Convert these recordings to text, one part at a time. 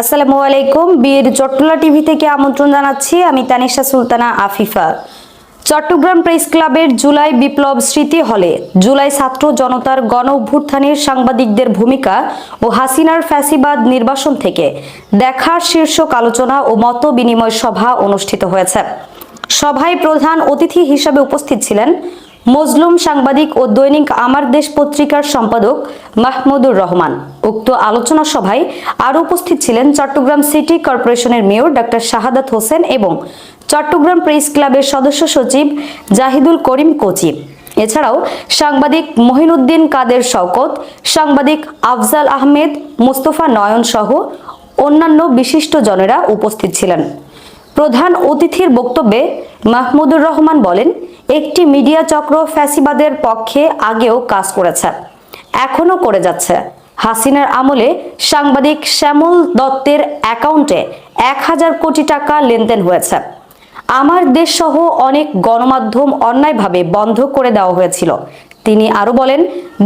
আসসালামু আলাইকুম, বীর চট্টলা টিভি থেকে আমন্ত্রণ জানাচ্ছি আমি তানিশা সুলতানা আফিফা। চট্টগ্রাম প্রেস ক্লাবের জুলাই বিপ্লব স্মৃতি হলে জুলাই ছাত্র জনতার গণ অভ্যুত্থানের সাংবাদিকদের ভূমিকা ও হাসিনার ফ্যাসিবাদ নির্বাসন থেকে দেখার শীর্ষক আলোচনা ও মত বিনিময় সভা অনুষ্ঠিত হয়েছে। সভায় প্রধান অতিথি হিসাবে উপস্থিত ছিলেন মজলুম সাংবাদিক ও দৈনিক আমার দেশ পত্রিকার সম্পাদক মাহমুদুর রহমান। উক্ত আলোচনা সভায় আরও উপস্থিত ছিলেন চট্টগ্রাম সিটি কর্পোরেশনের মেয়র ডাক্তার শাহাদাত হোসেন এবং চট্টগ্রাম প্রেস ক্লাবের সদস্য সচিব জাহিদুল করিম কোচি। এছাড়াও সাংবাদিক মহিনুদ্দিন কাদের শওকত, সাংবাদিক আফজাল আহমেদ, মুস্তফা নয়ন সহ অন্যান্য বিশিষ্ট জনেরা উপস্থিত ছিলেন। প্রধান অতিথির বক্তব্যে মাহমুদুর রহমান বলেন একটি মিডিয়া চক্র ফ্যাসিবাদের পক্ষে আগেও কাজ করেছে এখনও করে যাচ্ছে। হাসিনার আমলে সাংবাদিক শ্যামল দত্তের অ্যাকাউন্টে এক হাজার কোটি টাকা লেনদেন হয়েছে। আমার দেশ সহ অনেক গণমাধ্যম অন্যায়ভাবে বন্ধ করে দেওয়া হয়েছিল। তিনি আরও বলেন,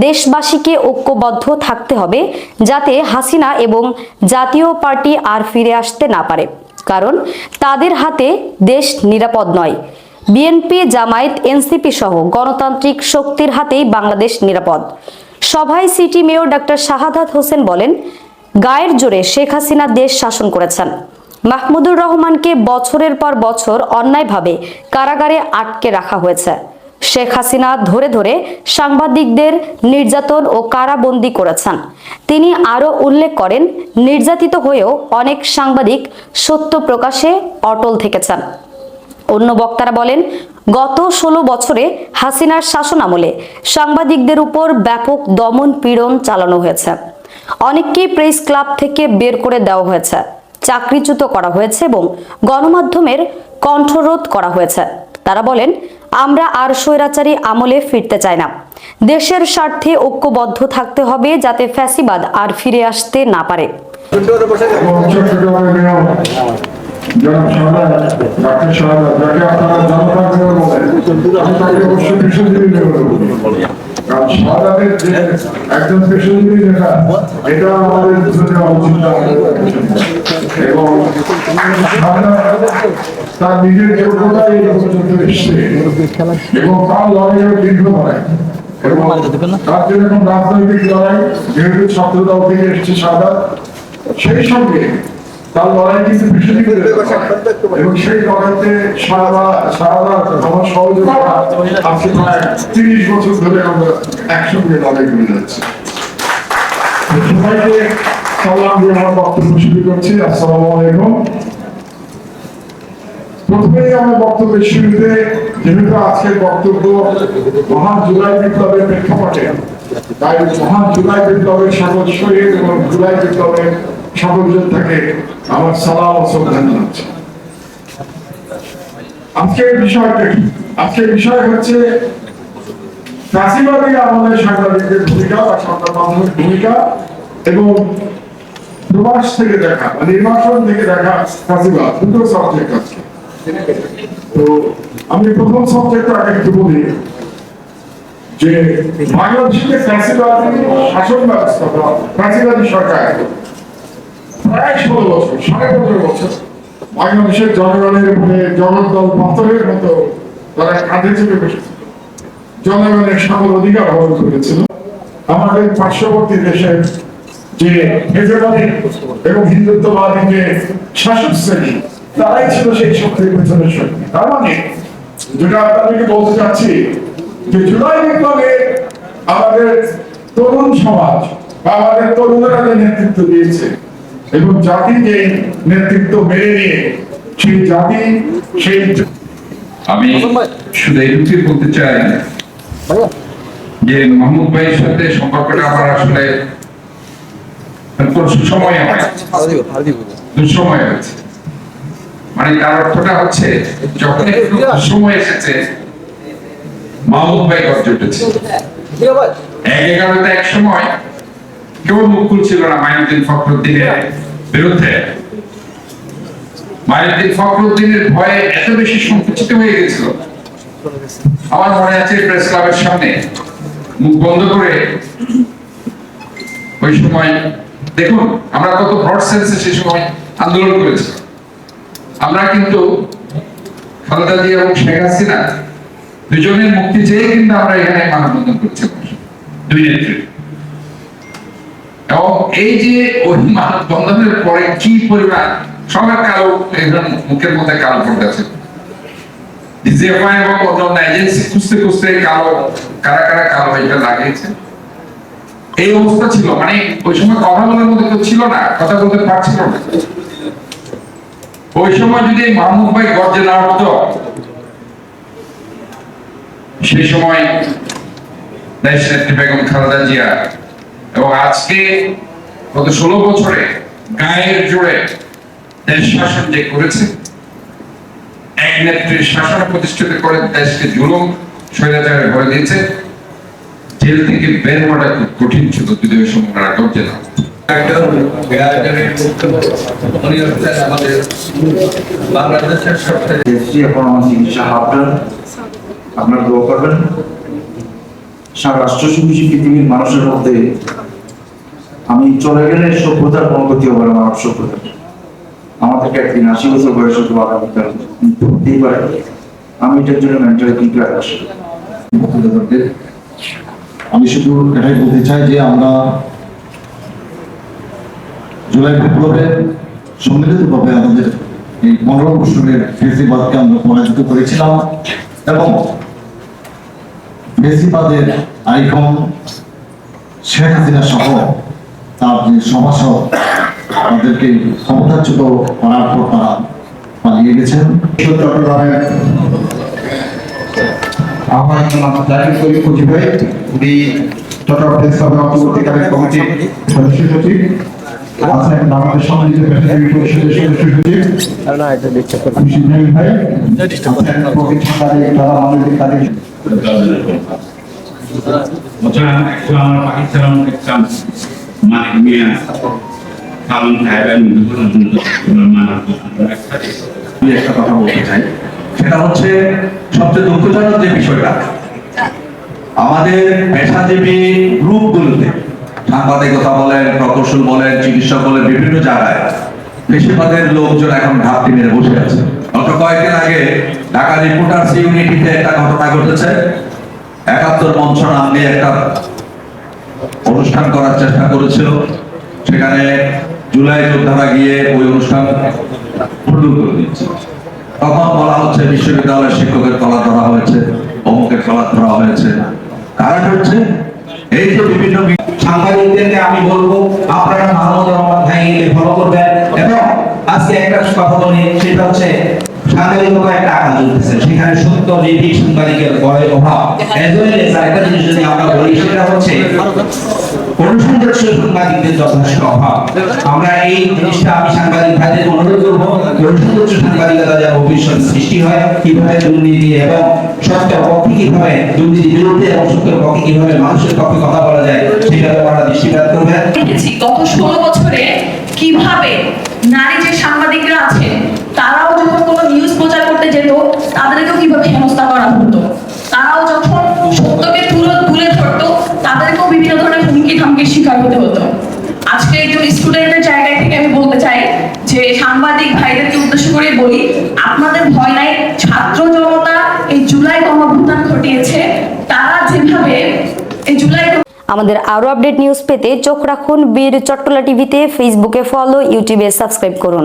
দেশবাসীকে ঐক্যবদ্ধ থাকতে হবে যাতে হাসিনা এবং জাতীয় পার্টি আর ফিরে আসতে না পারে, কারণ তাদের হাতে দেশ নিরাপদ নয়। বিএনপি, জামায়াত, এনসিপি সহ গণতান্ত্রিক শক্তির হাতেই বাংলাদেশ নিরাপদ। সভায় সিটি মেয়র ডাক্তার শাহাদাত হোসেন বলেন, গায়ের জোরে শেখ হাসিনা দেশ শাসন করেছেন। মাহমুদুর রহমানকে বছরের পর বছর অন্যায়ভাবে কারাগারে আটকে রাখা হয়েছে। শেখ হাসিনা ধরে ধরে সাংবাদিকদের নির্যাতন ও কারাবন্দি করেছেন। তিনি আরও উল্লেখ করেন, নির্যাতিত হয়েও অনেক সাংবাদিক সত্য প্রকাশে অটল থেকেছেন। অন্য বক্তারা বলেন, গত ষোলো বছরে হাসিনার শাসন আমলে সাংবাদিকদের উপর ব্যাপক দমন পীড়ন চালানো হয়েছে। অনেককেই প্রেস ক্লাব থেকে বের করে দেওয়া হয়েছে। চাকরিচ্যুত করা হয়েছে এবং গণমাধ্যমের কণ্ঠরোধ করা হয়েছে। তারা বলেন, আমরা আর স্বৈরাচারী আমলে ফিরতে চাই না। দেশের স্বার্থে ঐক্যবদ্ধ থাকতে হবে যাতে ফ্যাসিবাদ আর ফিরে আসতে না পারে। জনাব শাহাদ ডাক্তার শাহাদ যাকে আপনারা জনতা মেয়র বলেন আমি তাকে অবশ্যই পেশাজীবী মেয়র বলব। কারণ শাহাদের যে একজন পেশাজীবী নেতা এটা রাজনৈতিক লড়াই, যেহেতু ছাত্র দল থেকে এসছে সাদা, সেই সঙ্গে তার লড়াই কিন্তু ভীষণ এবং সেই লড়াইতে সারা সারা আমার সহযোগিতা আজকে প্রায় তিরিশ বছর ধরে আমরা একসঙ্গে লড়াই করে যাচ্ছি। সবাইকে সালাম দিয়ে আমার বক্তব্য শুরু করছি। আসসালামু আলাইকুম। প্রথমেই আমার বক্তব্যের শুরুতে যেহেতু আজকের বক্তব্য মহান জুলাই বিপ্লবের প্রেক্ষাপটে তাই মহান জুলাই বিপ্লবের সকল শহীদ এবং জুলাই বিপ্লবের সকল যোদ্ধাকে আমার সালাম শ্রদ্ধা জানাচ্ছি। আজকের বিষয়টা কি? আজকের বিষয় হচ্ছে ফ্যাসিবাদী আমাদের সাংবাদিকদের ভূমিকা বা সংবাদ মাধ্যমের ভূমিকা এবং প্রবাস থেকে দেখা বা নির্বাচন থেকে দেখা ফ্যাসিবাদ, দুটো সাবজেক্ট আছে তো আমি প্রথম সাবজেক্ট আগে একটু বলি যে বাংলাদেশের ফ্যাসিবাদী শাসন ব্যবস্থা বা ফ্যাসিবাদী সরকার প্রায় ষোলো বছর, সাড়ে পনেরো বছর। বাংলাদেশের জনগণের উপরে জনদল পাথরের মতো তারা কাঁধে চেপে বসেছিল। জনগণের সকল অধিকার হরণ করেছিল। আমাদের পার্শ্ববর্তী দেশের যে হেজেবাদী এবং হিন্দুত্ববাদী যে শাসক শ্রেণি, তারাই ছিল সেই শক্তির পেছনের শক্তি। তার মানে যেটা আপনাদেরকে বলতে চাচ্ছি, যে জুলাই বিপ্লবে আমাদের তরুণ সমাজ বা আমাদের তরুণরা যে নেতৃত্ব দিয়েছে এবং জাতি যে নেতৃত্ব মেনে নিয়ে সেই জাতি সেই আমি শুধু এইটুকুই বলতে চাই যে মাহমুদ ভাইয়ের সাথে সম্পর্কটা আমার আসলে সময় দুঃসময় হয়েছে। মানে তার অর্থটা হচ্ছে যখন একটু সময় এসেছে মাহমুদ ভাই গর্জে উঠেছে। এক এগারোতে এক সময় কেউ মুখ খুলছিল না মাইনুদ্দিন ফখরুদ্দিনের বিরুদ্ধে। মাইনুদ্দিন ফখরুদ্দিনের ভয়ে এত বেশি সংকুচিত হয়ে গেছিল। আমার মনে আছে প্রেস ক্লাবের সামনে। মুখ বন্ধ করে ওই সময় দেখুন আমরা কত ব্রড সেন্সে সেই সময় আন্দোলন করেছি। আমরা কিন্তু খালেদা জিয়া এবং শেখ হাসিনা দুজনের মুক্তি চেয়ে কিন্তু আমরা এখানে মানববন্ধন করছি। দুই নেত্রী এবং এই যে ওই মানববন্ধনের পরে কি পরিমাণ সবার কালো একদম মুখের মধ্যে কালো পড়তে আছে ডিজিএফআই এবং অন্যান্য এজেন্সি খুঁজতে খুঁজতে কালো, কারা কারা কালো এটা লাগিয়েছে। এই অবস্থা ছিল মানে ওই সময় কথা বলার মধ্যে কেউ ছিল না, কথা বলতে পারছিল না। ওই সময় যদি মাহমুদ ভাই গর্জে না উঠতো, সেই সময় দেশ নেত্রী বেগম খালেদা জিয়া এবং আজকে গত ষোলো বছরে গায়ের জোরে দেশ শাসন যে করেছে এক নেত্রীর শাসন প্রতিষ্ঠিত করে দেশকে জুলুম স্বৈরাচারে ভরে দিয়েছে। জেল থেকে বের হওয়াটা খুব কঠিন ছিল যদি ওই সময় ওনারা গর্জে না। আপনারা দোয়া করবেন। সারা রাষ্ট্র সুখী পৃথিবীর মানুষের মধ্যে আমি চলে গেলে সভ্যতার ক্ষতি হবে না মানব সভ্যতার আমাদেরকে একদিন আশি বছর বয়স হতে আগামীকাল হতেই পারে। আমি এটার জন্য মেন্টালি প্রিপেয়ার আমি শুধু এটাই বলতে চাই যে আমরা জুলাই বিপ্লবে সম্মিলিতভাবে আমাদের এই পনেরো বছরের ফেসিবাদকে আমরা পরাজিত করেছিলাম এবং ফেসিবাদের আইকন শেখ হাসিনা সহ তার যে সভাসদ তাদেরকে ক্ষমতাচ্যুত করার পর তারা পালিয়ে গেছেন। চট্টগ্রামের আমার নাম জাহির করিম মুজিব ভাই উনি চট্টগ্রাম প্রেস অন্তর্বর্তীকালীন কমিটির সদস্য সচিব আছেন বাংলাদেশ সম্মিলিত পরিষদের সদস্য সচিব। ভাই আছেন প্রবীণ মানবিক পাকিস্তান মালিক মিয়া আমাদের পেশাজীবী গ্রুপগুলোতে সাংবাদিকতা বলেন প্রকৌশল বলেন চিকিৎসক বলেন বিভিন্ন জায়গায় বেশিরভাগের লোকজন এখন ঘাপটি মেরে বসে আছে গত কয়েকদিন আগে ঢাকা রিপোর্টার্স ইউনিটিতে একটা ঘটনা ঘটেছে একাত্তর মঞ্চ নাম নিয়ে একটা অনুষ্ঠান করার চেষ্টা করেছিল। সেখানে জুলাই যোদ্ধারা গিয়ে ওই অনুষ্ঠান হুল্লুর করে দিচ্ছে। তখন বলা হচ্ছে বিশ্ববিদ্যালয়ের শিক্ষকের কলা ধরা হয়েছে, অমুকের কলা ধরা হয়েছে। কারণ হচ্ছে, এই যে বিভিন্ন সাংবাদিকদেরকে আমি বলব, আপনারা মাহমুদ রহমান ভাইকে ফলো করবেন। এবং আজকে একটা কথা বলি, সেটা হচ্ছে সাংবাদিকতা একটা আকাল চলতেছে সেখানে সত্য নির্ভীক সাংবাদিকের বড় অভাব। এজ ওয়েল এজ জিনিস যদি আমরা বলি সেটা হচ্ছে অনুসন্ধানশীল সাংবাদিকদের যথেষ্ট অভাব। আমরা এই জিনিসটা আমি সাংবাদিক ভাইদের অনুরোধ করব অনুসন্ধানশীল সাংবাদিকতা যেন ভবিষ্যৎ সৃষ্টি হয় কীভাবে দুর্নীতি এবং সত্যের পক্ষে কীভাবে দুর্নীতি বিরুদ্ধে এবং সত্যের পক্ষে কীভাবে মানুষের পক্ষে কথা বলা যায় সেটা ব্যাপারে দৃষ্টিপাত করবেন গত ষোলো বছরে কীভাবে নারী যে সাংবাদিকরা আছে তারাও কোনো নিউজ প্রচার করতে যেত, তাদেরকেও কীভাবে হেনস্থা করা হতো? তারাও যখন সত্যকে তুলে তাদেরকেও বিভিন্ন ধরনের হুমকি ধামকির শিকার হতে হতো। আজকে একজন স্টুডেন্টের জায়গায় থেকে আমি বলতে চাই যে, সাংবাদিক ভাইদেরকে উদ্দেশ্য করে বলি, আপনাদের ভয় নাই, ছাত্র জনতা এই জুলাই গণভুত্থান ঘটিয়েছে, তারা যেভাবে এই জুলাই আমাদের আরও আপডেট নিউজ পেতে চোখ রাখুন বীর চট্টলা টিভিতে ফেসবুকে ফলো ইউটিউবে সাবস্ক্রাইব করুন।